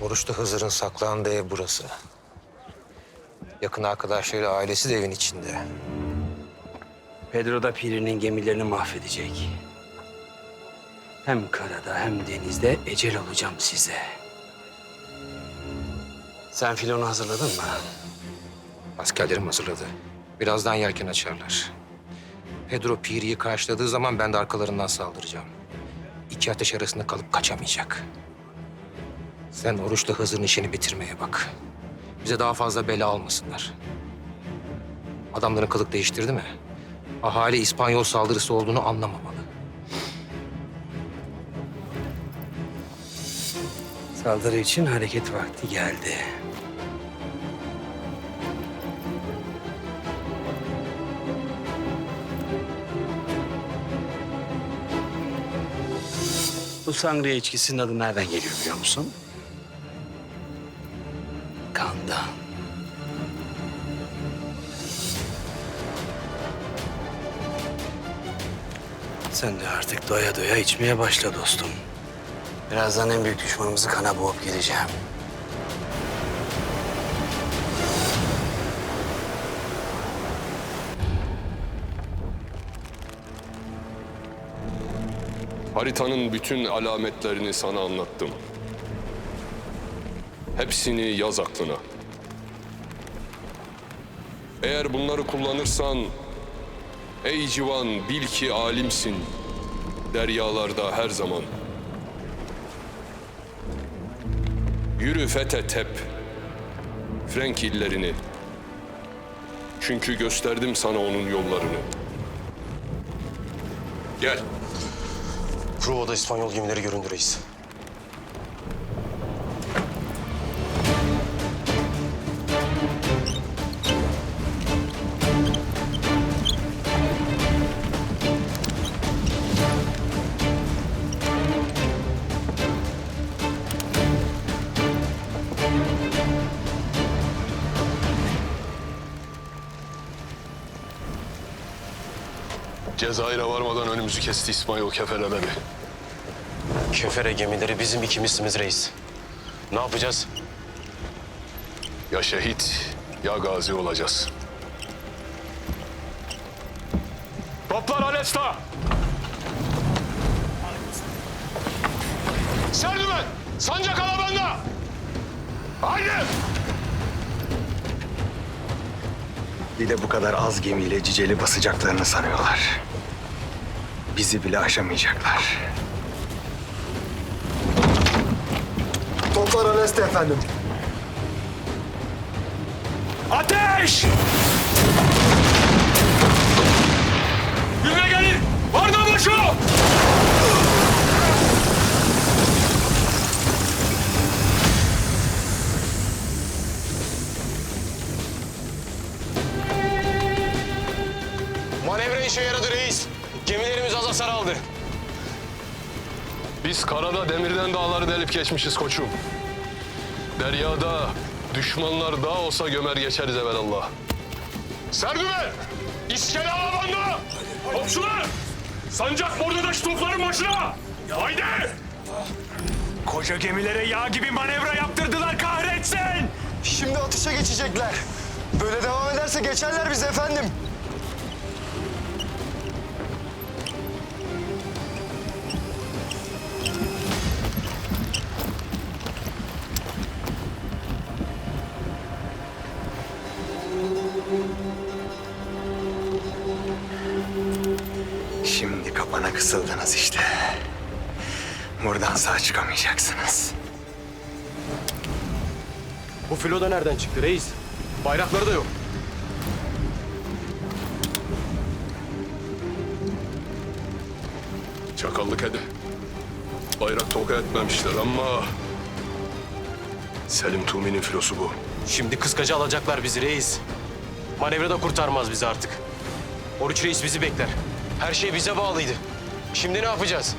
Oruçlu Hızır'ın saklandığı ev burası. Yakın arkadaşları ailesi de evin içinde. Pedro da Piri'nin gemilerini mahvedecek. Hem karada hem denizde ecel olacağım size. Sen filonu hazırladın mı? Askerlerim hazırladı. Birazdan yelken açarlar. Pedro Piri'yi karşıladığı zaman ben de arkalarından saldıracağım. İki ateş arasında kalıp kaçamayacak. Sen Oruçlu Hızır'ın işini bitirmeye bak. Bize daha fazla bela almasınlar. Adamların kılık değiştirdi mi? Ahali İspanyol saldırısı olduğunu anlamamalı. Saldırı için hareket vakti geldi. Bu sangria içkisinin adı nereden geliyor biliyor musun? Sen de artık doya doya içmeye başla dostum. Birazdan en büyük düşmanımızı kana boğup geleceğim. Haritanın bütün alametlerini sana anlattım. Hepsini yaz aklına. Eğer bunları kullanırsan, ey civan bil ki alimsin. Deryalarda her zaman. Yürü fethet hep. Frank illerini. Çünkü gösterdim sana onun yollarını. Gel. Prova'da İspanyol gemileri göründü reis. Cezayir'e varmadan önümüzü kesti İsmail kefeleleri. Kefere gemileri bizim ikimizsiniz reis. Ne yapacağız? Ya şehit ya gazi olacağız. Toplar Alesta! Serdümen! Sancak alabanda! Haydi! Bir de bu kadar az gemiyle Ciceli basacaklarını sanıyorlar. Bizi bile aşamayacaklar. Toplar Aleste efendim. Ateş! Manevra işe yaradı reis. Gemilerimiz az hasar aldı. Biz karada demirden dağları delip geçmişiz koçum. Deryada düşmanlar dağ olsa gömer geçeriz evelallah. Serdümen! İskele alabanda! Topçular! Sancak Borda'daki topların başına! Haydi! Koca gemilere yağ gibi manevra yaptırdılar kahretsin. Şimdi atışa geçecekler. Böyle devam ederse geçerler bizi efendim. Şimdi kapana kısıldınız işte. Buradan sağ çıkamayacaksınız. Bu filo da nereden çıktı reis? Bayrakları da yok. Çakallık ede. Bayrak toka etmemişler ama... Selim Tumi'nin filosu bu. Şimdi kıskacı alacaklar bizi reis. Manevra da kurtarmaz bizi artık. Oruç reis bizi bekler. Her şey bize bağlıydı. Şimdi ne yapacağız?